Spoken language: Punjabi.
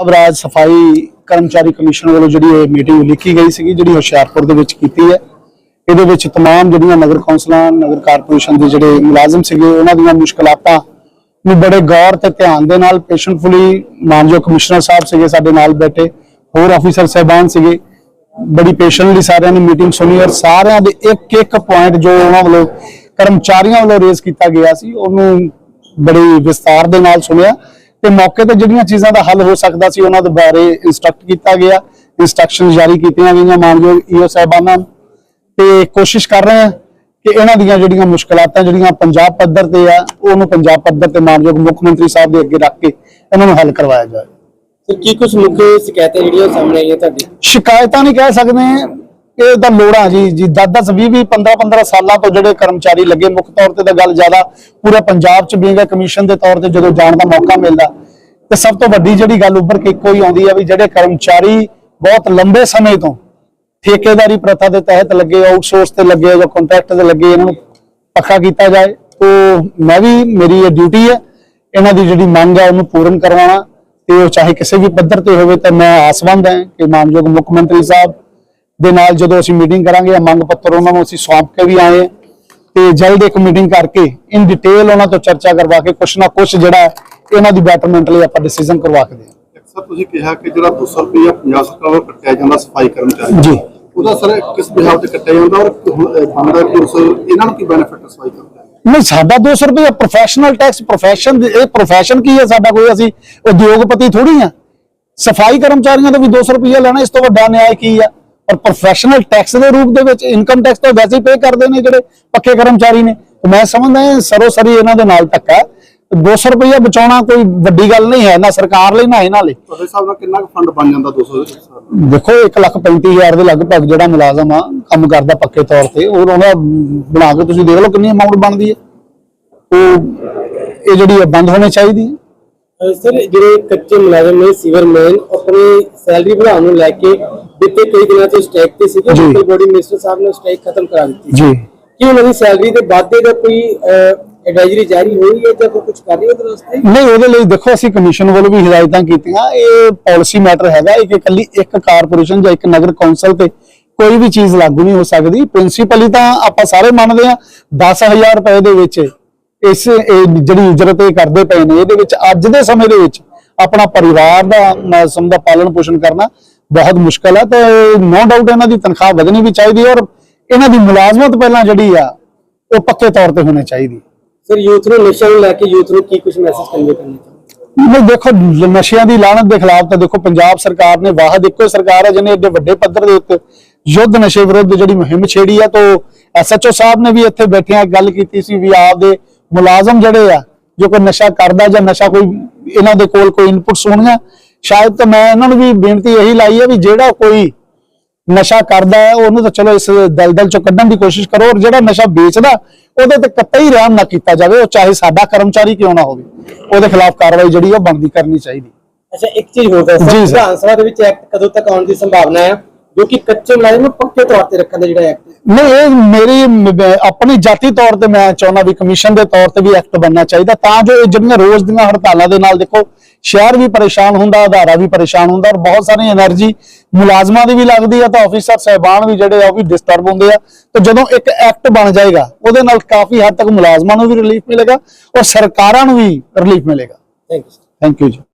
ਅਬਰਾਜ ਸਫਾਈ ਕਰਮਚਾਰੀ ਕਮਿਸ਼ਨ ਵੱਲੋਂ ਜਿਹੜੀ ਇਹ ਮੀਟਿੰਗ ਲਿਖੀ ਗਈ ਸੀਗੀ ਜਿਹੜੀ ਹੁਸ਼ਿਆਰਪੁਰ ਦੇ ਵਿੱਚ ਕੀਤੀ ਹੈ ਇਹਦੇ ਵਿੱਚ तमाम ਜਿਹੜੀਆਂ ਨਗਰ ਕੌਂਸਲਾਂ ਨਗਰ ਕਾਰਪੋਰੇਸ਼ਨ ਦੇ ਜਿਹੜੇ ਮੁਲਾਜ਼ਮ ਸੀਗੇ ਉਹਨਾਂ ਦੀਆਂ ਮੁਸ਼ਕਲਾਤਾਂ ਨੂੰ ਬੜੇ ਗੌਰ ਤੇ ਧਿਆਨ ਦੇ ਨਾਲ ਪੇਸ਼ੈਂਟਫੁਲੀ ਮਾਨਯੋਗ ਕਮਿਸ਼ਨਰ ਸਾਹਿਬ ਸੀਗੇ ਸਾਡੇ ਨਾਲ ਬੈਠੇ ਹੋਰ ਆਫੀਸਰ ਸਹਿਬਾਨ ਸੀਗੇ ਬੜੀ ਪੇਸ਼ੈਂਟਲੀ ਸਾਰਿਆਂ ਨੇ ਮੀਟਿੰਗ ਸੁਣੀ ਔਰ ਸਾਰਿਆਂ ਦੇ ਇੱਕ ਇੱਕ ਪੁਆਇੰਟ ਜੋ ਉਹਨਾਂ ਵੱਲੋਂ ਕਰਮਚਾਰੀਆਂ ਵੱਲੋਂ ਰੇਜ਼ ਕੀਤਾ ਗਿਆ ਸੀ ਉਹਨੂੰ ਬੜੀ ਵਿਸਤਾਰ ਦੇ ਨਾਲ ਸੁਣਿਆ ਤੇ ਮੌਕੇ ਤੇ ਜਿਹੜੀਆਂ ਚੀਜ਼ਾਂ ਦਾ ਹੱਲ ਹੋ ਸਕਦਾ ਸੀ ਉਹਨਾਂ ਦੇ ਬਾਰੇ ਇਨਸਟਰਕਟ ਕੀਤਾ ਗਿਆ। ਇਨਸਟਰਕਸ਼ਨ ਜਾਰੀ ਕੀਤੀਆਂ ਗਈਆਂ ਮਾਨਯੋਗ ਈਓ ਸਾਹਿਬਾਨਾਂ ਤੇ ਕੋਸ਼ਿਸ਼ ਕਰ ਰਹੇ ਹਾਂ ਕਿ ਇਹਨਾਂ ਦੀਆਂ ਜਿਹੜੀਆਂ ਮੁਸ਼ਕਲਾਤਾਂ ਜਿਹੜੀਆਂ ਪੰਜਾਬ ਪੱਧਰ ਤੇ ਆ ਉਹਨੂੰ ਪੰਜਾਬ ਪੱਧਰ ਤੇ ਮਾਨਯੋਗ ਮੁੱਖ ਮੰਤਰੀ ਸਾਹਿਬ ਦੇ ਅੱਗੇ ਰੱਖ ਕੇ ਇਹਨਾਂ ਨੂੰ ਹੱਲ ਕਰਵਾਇਆ ਸਰ ਕੀ ਕੁਝ ਮੁੱਖ ਸ਼ਿਕਾਇਤਾਂ ਜਿਹੜੀਆਂ ਸਾਹਮਣੇ ਆਈਆਂ ਤੁਹਾਡੀ ਸ਼ਿਕਾਇਤਾਂ ਨਹੀਂ ਕਹਿ ਸਕਦੇ। ਇਹ ਤਾਂ ਲੋੜਾਂ ਜੀ ਜੀ 10 10 20 20 15 15 ਸਾਲਾਂ ਤੋਂ ਜਿਹੜੇ ਕਰਮਚਾਰੀ ਲੱਗੇ, ਮੁੱਖ ਤੌਰ ਤੇ ਤਾਂ ਗੱਲ ਜ਼ਿਆਦਾ ਪੂਰੇ ਪੰਜਾਬ 'ਚ ਬੀਂਗਾ ਕਮਿਸ਼ਨ ਦੇ ਤੌਰ ਤੇ ਜਦੋਂ ਜਾਣ ਦਾ ਮੌਕਾ ਮਿਲਦਾ, ਤੇ ਸਭ ਤੋਂ ਵੱਡੀ ਜਿਹੜੀ ਗੱਲ ਉੱਭਰ ਕੇ ਇੱਕੋ ਹੀ ਆਉਂਦੀ ਹੈ ਵੀ ਜਿਹੜੇ ਕਰਮਚਾਰੀ ਬਹੁਤ ਲੰਬੇ ਸਮੇਂ ਤੋਂ ਠੇਕੇਦਾਰੀ ਪ੍ਰਥਾ ਦੇ ਤਹਿਤ ਲੱਗੇ ਆਊਟਸੋਰਸ ਤੇ ਲੱਗੇ ਜਾਂ ਕੰਟਰੈਕਟ ਤੇ ਲੱਗੇ, ਇਹਨਾਂ ਨੂੰ ਪੱਕਾ ਕੀਤਾ ਜਾਏ, ਤੋਂ ਮੈਂ ਵੀ, ਮੇਰੀ ਇਹ ਡਿਊਟੀ ਹੈ, ਇਹਨਾਂ ਦੀ ਜਿਹੜੀ ਮੰਗ ਹੈ ਉਹਨੂੰ ਪੂਰਨ ਕਰਵਾਉਣਾ, ਤੇ ਉਹ ਚਾਹੇ ਕਿਸੇ ਵੀ ਪੱਧਰ ਤੇ ਹੋਵੇ ਤਾਂ ਮੈਂ ਆਸਵੰਦ ਹਾਂ ਕਿ ਮਾਨਯੋਗ ਮੁੱਖ ਮੰਤਰੀ ਸਾਹਿਬ ਦੇ ਨਾਲ ਜਦੋਂ ਅਸੀਂ ਮੀਟਿੰਗ ਕਰਾਂਗੇ ਮੰਗ ਪੱਤਰ ਉਹਨਾਂ ਨੂੰ ਅਸੀਂ ਸੌਂਪ ਕੇ ਵੀ ਆਏ ਤੇ ਜਲਦ ਇੱਕ ਮੀਟਿੰਗ ਕਰਕੇ ਇਨ ਡਿਟੇਲ ਉਹਨਾਂ ਤੋਂ ਚਰਚਾ ਕਰਵਾ ਕੇ ਕੁਛ ਨਾ ਕੁਛ ਜਿਹੜਾ ਇਹਨਾਂ ਦੀ ਬੈਟਰਮੈਂਟ ਲਈ ਆਪਾਂ ਡਿਸੀਜਨ ਕਰਵਾ ਕੇ ਦੇਵਾਂਗੇ। ਸਰ ਤੁਸੀਂ ਕਿਹਾ ਕਿ ਜਿਹੜਾ 200 ਰੁਪਇਆ ਪੰਜਾਬ ਸਰਕਾਰ ਵੱਲੋਂ ਕੱਟਿਆ ਜਾਂਦਾ ਸਫ਼ਾਈ ਕਰਮਚਾਰੀ ਜੀ। ਉਹਦਾ ਸਰ ਕਿਸ ਬਿਹਾਰ ਤੇ ਕੱਟਿਆ ਜਾਂਦਾ ਔਰ ਹੁਣ, ਅਹ, ਬਣਦਾ ਕਿ ਉਸ ਇਹਨਾਂ ਨੂੰ ਕੀ ਬੈਨੀਫਿਟ ਸਫ਼ਾਈ ਕਰਮਚਾਰੀ ਨਹੀਂ ਸਾਡਾ 200 ਰੁਪਏ ਪ੍ਰੋਫੈਸ਼ਨਲ ਟੈਕਸ ਪ੍ਰੋਫੈਸ਼ਨ ਇਹ ਪ੍ਰੋਫੈਸ਼ਨ ਕੀ ਹੈ ਸਾਡਾ ਕੋਈ? ਅਸੀਂ ਉਦਯੋਗਪਤੀ ਥੋੜੀ ਆ ਸਫ਼ਾਈ ਕਰਮਚਾਰੀਆਂ ਤੋਂ ਵੀ 200 ਰੁਪਏ ਲੈਣਾ ਇਸ ਤੋਂ ਵੱਡਾ ਨਿਆਂ ਕੀ ਆ? ਪਰ ਪ੍ਰੋਫੈਸ਼ਨਲ ਟੈਕਸ ਦੇ ਰੂਪ ਦੇ ਵਿੱਚ ਇਨਕਮ ਟੈਕਸ ਤਾਂ ਵੈਸੇ ਹੀ ਪੇ ਕਰਦੇ ਨੇ ਜਿਹੜੇ ਪੱਕੇ ਕਰਮਚਾਰੀ ਨੇ ਤੇ ਮੈਂ ਸਮਝਦਾ ਸਰੋਸਰੀ ਇਹਨਾਂ ਦੇ ਨਾਲ ਧੱਕਾ ਹੈ। 200 ਰੁਪਏ ਬਚਾਉਣਾ ਕੋਈ ਵੱਡੀ ਗੱਲ ਨਹੀਂ ਹੈ ਨਾ ਸਰਕਾਰ ਲਈ ਨਾ ਇਹਨਾਂ ਲਈ ਤੁਹਾਡੇ ਹਿਸਾਬ ਨਾਲ ਕਿੰਨਾ ਕੁ ਫੰਡ ਬਣ ਜਾਂਦਾ 200 ਦੇ ਹਿਸਾਬ ਨਾਲ? ਦੇਖੋ 135000 ਦੇ ਲਗਭਗ ਜਿਹੜਾ ਮੁਲਾਜ਼ਮ ਆ ਕੰਮ ਕਰਦਾ ਪੱਕੇ ਤੌਰ ਤੇ ਉਹ ਉਹਦਾ ਬਣਾ ਕੇ ਤੁਸੀਂ ਦੇਖ ਲਓ ਕਿੰਨੀ ਅਮਾਉਂਟ ਬਣਦੀ ਹੈ ਉਹ ਇਹ ਜਿਹੜੀ ਬੰਦ ਹੋਣੀ ਚਾਹੀਦੀ ਹੈ ਸਰ ਜਿਹੜੇ ਕੱਚੇ ਮੁਲਾਜ਼ਮ ਨੇ ਸੀਵਰਮੈਨ ਆਪਣੀ ਸੈਲਰੀ ਵਧਾਉਣ ਨੂੰ ਲੈ ਕੇ ਬੀਤੇ ਕਈ ਦਿਨਾਂ ਤੋਂ ਸਟ੍ਰਾਈਕ ਤੇ ਸੀਗੇ ਜੀ। ਲੋਕਲ ਬੋਡੀ ਮਿਨਿਸਟਰ ਸਾਹਿਬ ਨੇ ਸਟ੍ਰਾਈਕ ਖਤਮ ਕਰਾ ਦਿੱਤੀ। ਜੀ। ਕੀ ਉਹਨਾਂ ਦੀ ਸੈਲਰੀ ਦੇ ਵਾਧੇ ਦਾ ਕੋਈ ਐਡਵਾਈਜ਼ਰੀ ਜਾਰੀ ਹੋਈ ਹੈ ਜਾਂ ਕੋਈ ਕੁਝ ਕਰ ਰਹੀ ਹੈ ਉਹਦੇ ਵਾਸਤੇ? ਨਹੀਂ ਉਹਦੇ ਲਈ ਦੇਖੋ ਅਸੀਂ ਕਮਿਸ਼ਨ ਵੱਲੋਂ ਵੀ ਹਦਾਇਤਾਂ ਕੀਤੀਆਂ। ਇਹ ਪਾਲਿਸੀ ਮੈਟਰ ਹੈਗਾ ਇਹ ਇਕੱਲੀ ਇੱਕ ਕਾਰਪੋਰੇਸ਼ਨ ਜਾਂ ਇੱਕ ਨਗਰ ਕੌਂਸਲ ਤੇ ਕੋਈ ਵੀ ਚੀਜ਼ ਲਾਗੂ ਨਹੀਂ ਹੋ ਸਕਦੀ। ਪ੍ਰਿੰਸੀਪਲੀ ਤਾਂ ਆਪਾਂ ਸਾਰੇ ਮੰਨਦੇ ਆ 10000 ਰੁਪਏ ਦੇ ਵਿੱਚ ਇਸ ਜਿਹੜੀ ਉਜਰਤ ਇਹ ਕਰਦੇ ਪਏ ਨੇ ਇਹਦੇ ਵਿੱਚ ਅੱਜ ਦੇ ਸਮੇਂ ਦੇ ਵਿੱਚ ਆਪਣਾ ਪਰਿਵਾਰ ਦਾ ਮੌਸਮ ਦਾ ਪਾਲਣ ਪੋਸ਼ਣ ਕਰਨਾ ਬਹੁਤ ਮੁਸ਼ਕਲ ਹੈ ਤੇ ਨੋ ਡਾਊਟ ਇਹਨਾਂ ਦੀ ਤਨਖਾਹ ਵਧਣੀ ਵੀ ਚਾਹੀਦੀ ਹੈ ਔਰ ਇਹਨਾਂ ਦੀ ਮੁਲਾਜ਼ਮਤ ਪਹਿਲਾਂ ਜਿਹੜੀ ਆ ਉਹ ਪੱਕੇ ਤੌਰ ਤੇ ਹੋਣੀ ਚਾਹੀਦੀ ਸਰ ਯੂਥ ਨੂੰ ਨਸ਼ਾ ਨੂੰ ਲੈ ਕੇ ਯੂਥ ਨੂੰ ਕੀ ਕੁਝ ਮੈਸੇਜ ਕਨਵੇ ਕਰਨਾ ਚਾਹੁੰਦੇ? ਨਹੀਂ ਦੇਖੋ ਨਸ਼ਿਆਂ ਦੀ ਲਾਹਨਤ ਦੇ ਖਿਲਾਫ ਤਾਂ ਦੇਖੋ ਪੰਜਾਬ ਸਰਕਾਰ ਨੇ ਵਾਹਦ ਇੱਕੋ ਸਰਕਾਰ ਹੈ ਜਿਹਨੇ ਏਡੇ ਵੱਡੇ ਪੱਧਰ ਦੇ ਉੱਤੇ ਯੁੱਧ ਨਸ਼ੇ ਵਿਰੁੱਧ ਜਿਹੜੀ ਮੁਹਿੰਮ ਛੇੜੀ ਆ ਤਾਂ ਐਸਐਚਓ ਸਾਹਿਬ ਨੇ ਵੀ ਇੱਥੇ ਬੈਠਿਆਂ ਗੱਲ ਕੀਤੀ ਸੀ ਵੀ ਆਪਦੇ ਮੁਲਾਜ਼ਮ ਜਿਹੜੇ ਆ ਜੋ ਕੋਈ ਨਸ਼ਾ ਕਰਦਾ ਜਾਂ ਨਸ਼ਾ ਕੋਈ ਇਹਨਾਂ ਦੇ ਕੋਲ ਕੋਈ ਇਨਪੁਟਸ ਹੋਣਗੀਆਂ ਸ਼ਾਇਦ ਤਾਂ ਮੈਂ ਇਹਨਾਂ ਨੂੰ ਵੀ ਬੇਨਤੀ ਇਹੀ ਲਾਈ ਹੈ ਵੀ ਜਿਹੜਾ ਕੋਈ ਨਸ਼ਾ ਕਰਦਾ ਹੈ ਉਹਨੂੰ ਤਾਂ ਚਲੋ ਇਸ ਦਲਦਲ ਚੋਂ ਕੱਢਣ ਦੀ ਕੋਸ਼ਿਸ਼ ਕਰੋ ਔਰ ਜਿਹੜਾ ਨਸ਼ਾ ਵੇਚਦਾ ਉਹਦੇ ਤੇ ਕਤਈ ਰਹਿਮ ਨਾ ਕੀਤਾ ਜਾਵੇ ਉਹ ਚਾਹੇ ਸਾਡਾ ਕਰਮਚਾਰੀ ਕਿਉਂ ਨਾ ਹੋਵੇ ਉਹਦੇ ਖਿਲਾਫ ਕਾਰਵਾਈ ਜਿਹੜੀ ਉਹ ਬਣਦੀ ਕਰਨੀ ਚਾਹੀਦੀ ਅੱਛਾ ਇੱਕ ਚੀਜ਼ ਹੋਰ ਦੱਸੋ। ਵਿਧਾਨ ਸਭਾ ਦੇ ਵਿੱਚ ਐਕਟ ਕਦੋਂ ਤੱਕ ਆਉਣ ਦੀ ਸੰਭਾਵਨਾ ਹੈ ਜੋ ਕਿ ਕੱਚੇ ਮੁਲਾਜ਼ਮ ਨੂੰ ਪੱਕੇ ਤੌਰ ਤੇ ਰੱਖਣ ਦਾ ਜਿਹੜਾ ਐਕਟ ਨਹੀਂ ਇਹ ਮੇਰੀ ਆਪਣੀ ਜਾਤੀ ਤੌਰ ਤੇ ਮੈਂ ਚਾਹੁੰਦਾ ਵੀ ਕਮਿਸ਼ਨ ਦੇ ਤੌਰ ਤੇ ਵੀ ਐਕਟ ਬਣਨਾ ਚਾਹੀਦਾ ਤਾਂ ਜੋ ਇਹ ਜਿਹੜੀਆਂ ਰੋਜ਼ ਦੀਆਂ ਹੜਤਾਲਾਂ ਦੇ ਨਾਲ ਦੇਖੋ ਸ਼ਹਿਰ ਵੀ ਪਰੇਸ਼ਾਨ ਹੁੰਦਾ ਅਧਾਰਾ ਵੀ ਪਰੇਸ਼ਾਨ ਹੁੰਦਾ ਔਰ ਬਹੁਤ ਸਾਰੀ એનર્ਜੀ ਮੁਲਾਜ਼ਮਾਂ ਦੀ ਵੀ ਲੱਗਦੀ ਆ ਤਾਂ ਆਫੀਸਰ ਸਹਿਬਾਨ ਵੀ ਜਿਹੜੇ ਆ ਉਹ ਵੀ ਡਿਸਟਰਬ ਹੁੰਦੇ ਆ। ਤੇ ਜਦੋਂ ਇੱਕ ਐਕਟ ਬਣ ਜਾਏਗਾ ਉਹਦੇ ਨਾਲ ਕਾਫੀ ਹੱਦ ਤੱਕ ਮੁਲਾਜ਼ਮਾਂ ਨੂੰ ਵੀ ਰਿਲੀਫ ਮਿਲੇਗਾ ਔਰ ਸਰਕਾਰਾਂ ਨੂੰ ਵੀ ਰਿਲੀਫ ਮਿਲੇਗਾ। ਥੈਂਕ ਯੂ ਥੈਂਕ ਯੂ ਜੀ।